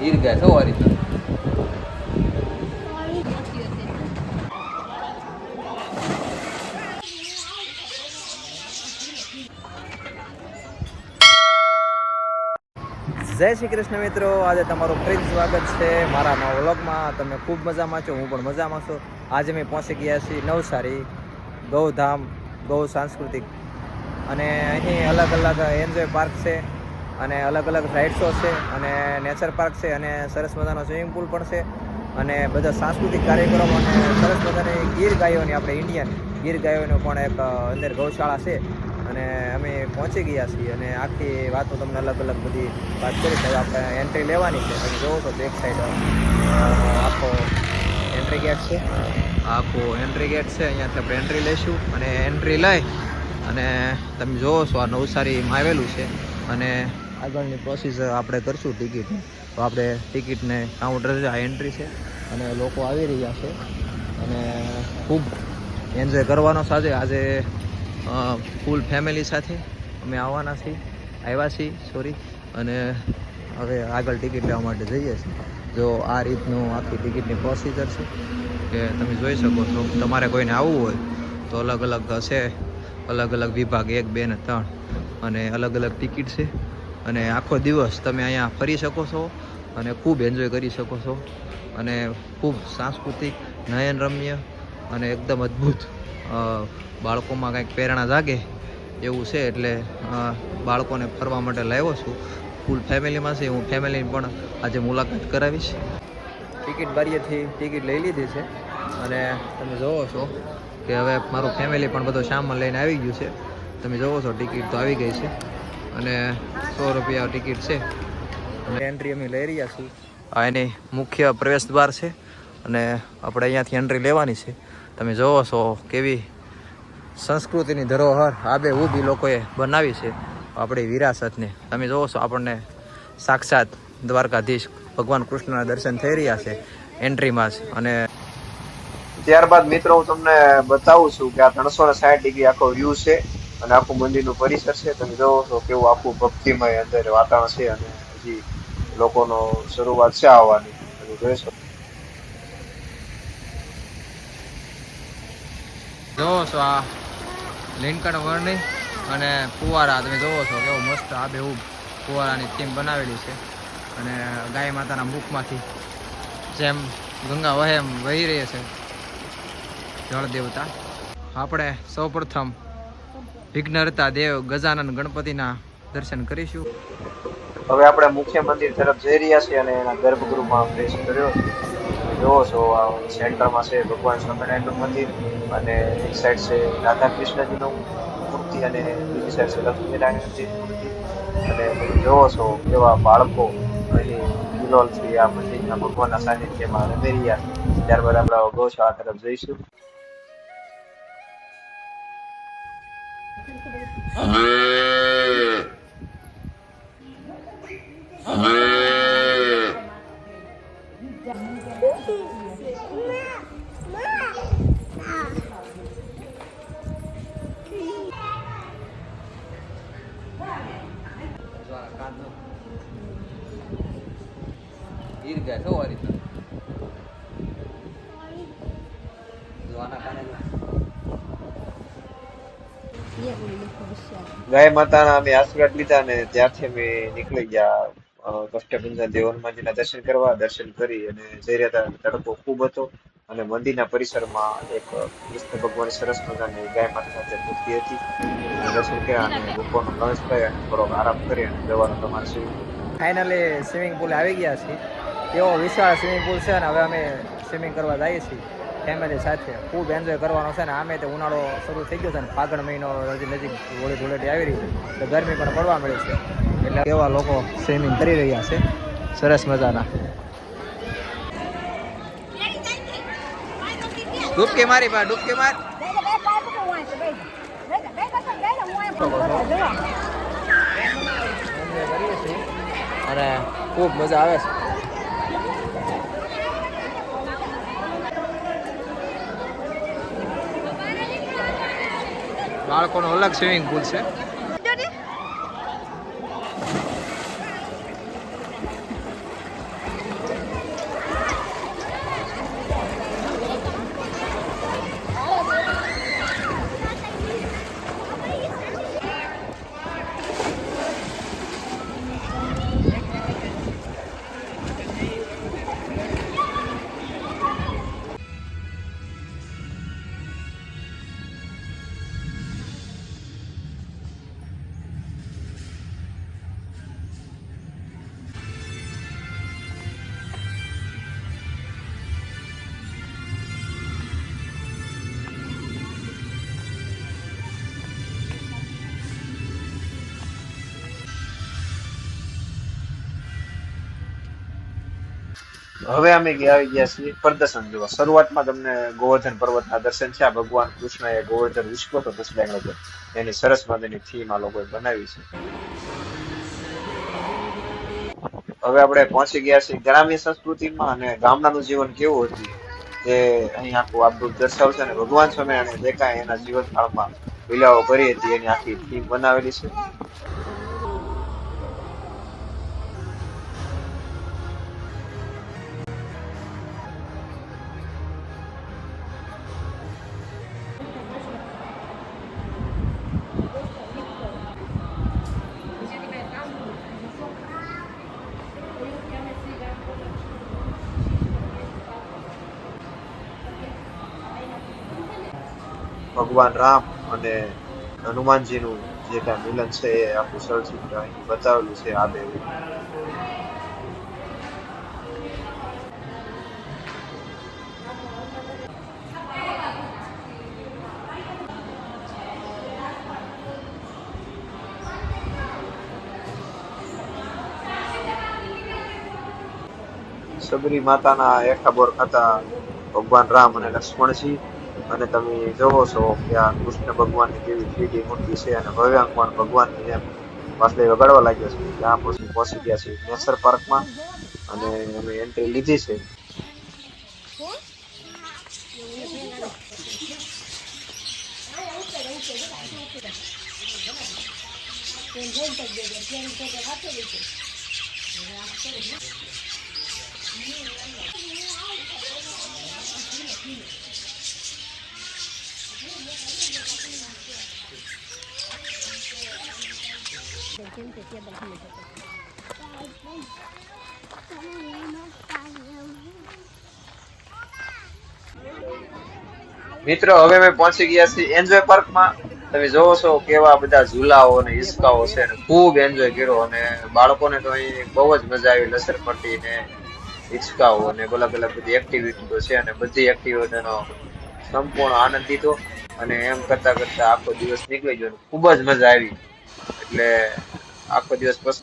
ગીર ગયા છો આ રીતના જય શ્રી કૃષ્ણ મિત્રો, આજે તમારું ફરી સ્વાગત છે મારા વ્લોગમાં. તમે ખૂબ મજામાં છો, હું પણ મજામાં છું. આજે અમે પહોંચી ગયા છીએ નવસારી, ગૌધામ, ગૌ સાંસ્કૃતિક. અને અહીં અલગ અલગ એન્જોય પાર્ક છે. અને અલગ અલગ રાઇડ્સો છે અને નેચર પાર્ક છે અને સરસ મજાનો સ્વિમિંગ પુલ પણ છે. અને બધા સાંસ્કૃતિક કાર્યક્રમો અને સરસ મજાની ગીર ગાયોની આપણે ઇન્ડિયન ગીર ગાયોનો પણ એક અંદર ગૌશાળા છે. અને અમે પહોંચી ગયા છીએ અને આખી વાતો તમને અલગ અલગ બધી વાત કરી છે. આપણે એન્ટ્રી લેવાની છે. તમે જોવો તો બેક સાઈડ આખો એન્ટ્રી ગેટ છે. આખો એન્ટ્રી ગેટ છે. અહીંયાથી આપણે એન્ટ્રી લઈશું અને એન્ટ્રી લઈ અને તમે જોવો છો આ નવસારીમાં આવેલું છે. અને આગળની પ્રોસીજર આપણે કરશું ટિકિટની તો આપણે ટિકિટને કાઉન્ટર આ એન્ટ્રી છે. અને લોકો આવી રહ્યા છે. અને ખૂબ એન્જોય કરવાનો સાથે આજે. ફૂલ ફેમિલી સાથે અમે આવવાના છીએ. આવ્યા છીએ સોરી અને હવે આગળ ટિકિટ લેવા માટે જઈએ છીએ. જો આ રીતનું આખી ટિકિટની પ્રોસીજર છે કે તમે જોઈ શકો છો. તમારે કોઈને આવવું હોય તો અલગ અલગ હશે. અલગ અલગ વિભાગ, એક, બે ને ત્રણ. અને અલગ અલગ ટિકિટ છે. અને આખો દિવસ તમે અહીંયા ફરી શકો છો અને ખૂબ એન્જોય કરી શકો છો. અને ખૂબ સાંસ્કૃતિક, નયનરમ્ય અને એકદમ અદ્ભુત બાળકોમાં કંઈક પ્રેરણા જાગે એવું છે એટલે બાળકોને ફરવા માટે લાવ્યો છું. ફૂલ ફેમિલીમાં છે, હું ફેમિલી પણ આજે મુલાકાત કરાવીશ. ટિકિટ બારીએથી ટિકિટ લઈ લીધી છે અને તમે જોવો છો કે હવે મારું ફેમિલી પણ બધો સામાન લઈને આવી ગયું છે. તમે જોવો છો ટિકિટ તો આવી ગઈ છે. અને સો રૂપિયા ટિકિટ છે. એન્ટ્રી અમે લઈ રહ્યા છીએ. આ એની મુખ્ય પ્રવેશ દ્વાર છે અને આપણે અહીંયાથી એન્ટ્રી લેવાની છે. તમે જોવો છો કેવી સંસ્કૃતિની ધરોહર આબે ઊભી લોકોએ બનાવી છે આપણી વિરાસતને. તમે જોવો છો આપણને સાક્ષાત દ્વારકાધીશ ભગવાન કૃષ્ણના દર્શન થઈ રહ્યા છે એન્ટ્રીમાં જ. અને ત્યારબાદ મિત્રો હું તમને બતાવું છું કે આ ત્રણસો ને સાઠ ડિગ્રી આખો વ્યૂ છે. અને આખું મંદિરનું પરિસર છે. તમે જોવો છો કેવું આખું ભક્તિમય અંદર વાતાવરણ છે અને હજી લોકોનો શરૂઆત છે આવવાની. તમે જોઈ શકો. જોવો છો આ લિંકન વર્ણી અને ફુવારા. તમે જોવો છો કેવો મસ્ત આ બે ફુવારાની થીમ બનાવેલી છે. અને ગાય માતાના મુખમાંથી જેમ ગંગા વહે એમ વહી રહી છે જળ દેવતા. આપણે સૌપ્રથમ વિઘ્નહર્તા દેવ ગજાનન ગણપતિના દર્શન કરીશું. હવે આપણે મુખ્ય મંદિર તરફ જઈ રહ્યા છીએ અને એના ગર્ભગૃહમાં પ્રવેશ કર્યો જોવો છો, આ સેન્ટરમાં છે ભગવાન સ્વામિનારાયણનું મંદિર અને એક સાઈડ છે રાધા કૃષ્ણજીનું મૂર્તિ અને બીજી સાઈડ છે લક્ષ્મીનારાયણજીની મૂર્તિ અને જોવો છો કેવા બાળકો અહીં ગુલોલથી આ મંદિરના ભગવાનના સાનિધ્યમાં રમી રહ્યા ત્યારબાદ આપણે ગૌશાળા તરફ જઈશું. ગીર ગયા છો ગાય માતાના અમે આશીર્વાદ લીધા ને ત્યારથી અમે નીકળી ગયા કષ્ટભંજન દેવ હનુમાનજીના દર્શન કરવા. દર્શન કરી અને જઈ રહ્યા હતા. તડકો ખૂબ હતો અને મંદિરના પરિસરમાં એક કૃષ્ણ ભગવાન સરસ મજાની ગાય માતા સાથે મૂર્તિ હતી. દર્શન કર્યા અને બપોરનો લંચ થયો અને થોડોક આરામ કરી અને જવાનું તમારે શું ફાઇનલી સ્વિમિંગ પુલ આવી ગયા છીએ. એવો વિશાળ સ્વિમિંગ પુલ છે અને હવે અમે સ્વિમિંગ કરવા જઈએ છીએ. ફેમિલી સાથે ખૂબ એન્જોય કરવાનો છે ને આમે તે ઉનાળો શરૂ થઈ ગયો છે ને ફાગણ મહિનો હજી નજીક હોળી ધૂળેટી આવી રહી છે. તો ગરમી પણ પડવા મળી છે. એટલે કેવા લોકો સ્વિમિંગ કરી રહ્યા છે. સરસ મજાના. ડૂબકી મારી બા, ડૂબકી માર. અને ખૂબ મજા આવે છે. બાળકોનો અલગ સ્વિમિંગ પુલ છે. હવે અમે આવી ગયા છીએ પ્રદર્શન જોવા. શરૂઆતમાં તમને ગોવર્ધન પર્વતના દર્શન આ ભગવાન કૃષ્ણએ ગોવર્ધન ઉચકો હતો લોકો એની સરસ મજાની થીમ આ લોકોએ બનાવી છે. હવે આપણે પહોંચી ગયા છીએ ગ્રામ્ય સંસ્કૃતિમાં અને ગામડાનું જીવન કેવું હતું તે અહીં આખું આપણું દર્શાવશે અને ભગવાન સ્વામિનારાયણ દેખાય એના જીવન કાળમાં લીલાઓ કરી હતી એની આખી થીમ બનાવેલી છે. ભગવાન રામ અને હનુમાનજીનું જે કાંઈ મિલન છે એ આખું સળચિત્ર અહીં બતાવેલું છે આ બે સબરી માતાના એકાબોર ખાતા ભગવાન રામ અને લક્ષ્મણજી અને તમે જોવો છો કે આ કૃષ્ણ ભગવાનની કેવી થ્રીડી મૂર્તિ છે અને ભવ્યાંકમાં ભગવાનની જેમ વાસળી વગાડવા લાગ્યો છે ત્યાં પછી પહોંચી ગયા છે નેચર પાર્કમાં અને અમે એન્ટ્રી લીધી છે. મિત્રો, હવે અમે પહોંચી ગયા છીએ એન્જોય પાર્કમાં તમે જોવો છો કેવા બધા ઝૂલાઓ અને હિસકાઓ છે અને ખૂબ એન્જોય કર્યો અને બાળકોને તો અહીં બહુ જ મજા આવી, લસર પટ્ટી ને હિસકાઓ અને અલગ અલગ બધી એક્ટિવિટીઓ છે અને બધી એક્ટિવિટીનો સંપૂર્ણ આનંદ લીધો. અને એમ કરતા કરતા આખો દિવસ નીકળી ગયો ખૂબ જ મજા આવી. એટલે આખો દિવસ પસ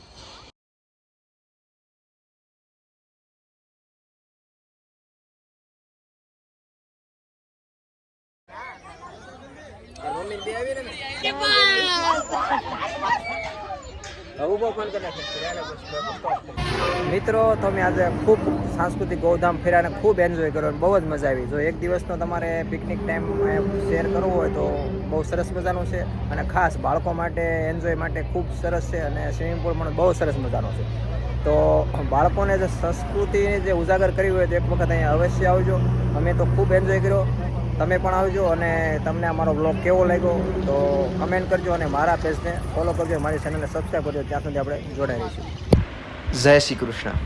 મિત્રો, તમે આજે ખૂબ સાંસ્કૃતિક ગૌધામ ફેરાને ખૂબ એન્જોય કર્યો અને બહુ જ મજા આવી. જો એક દિવસનો તમારે પિકનિક ટાઈમ શેર કરવો હોય તો બહુ સરસ મજાનું છે અને ખાસ બાળકો માટે એન્જોય માટે ખૂબ સરસ છે અને સ્વિમિંગ પુલ પણ બહુ સરસ મજાનો છે. તો બાળકોને જે સંસ્કૃતિને જે ઉજાગર કરી હોય તો એક વખત અહીંયા અવશ્ય આવજો. અમે તો ખૂબ એન્જોય કર્યો. તમે પણ આવજો અને તમને અમારો બ્લોગ કેવો લાગ્યો, તો કમેન્ટ કરજો અને મારા પેજને ફોલો કરજો, મારી ચેનલને સબસ્ક્રાઈબ કરજો, ત્યાં સુધી આપણે જોડાઈ રહીશું. જય શ્રી કૃષ્ણ.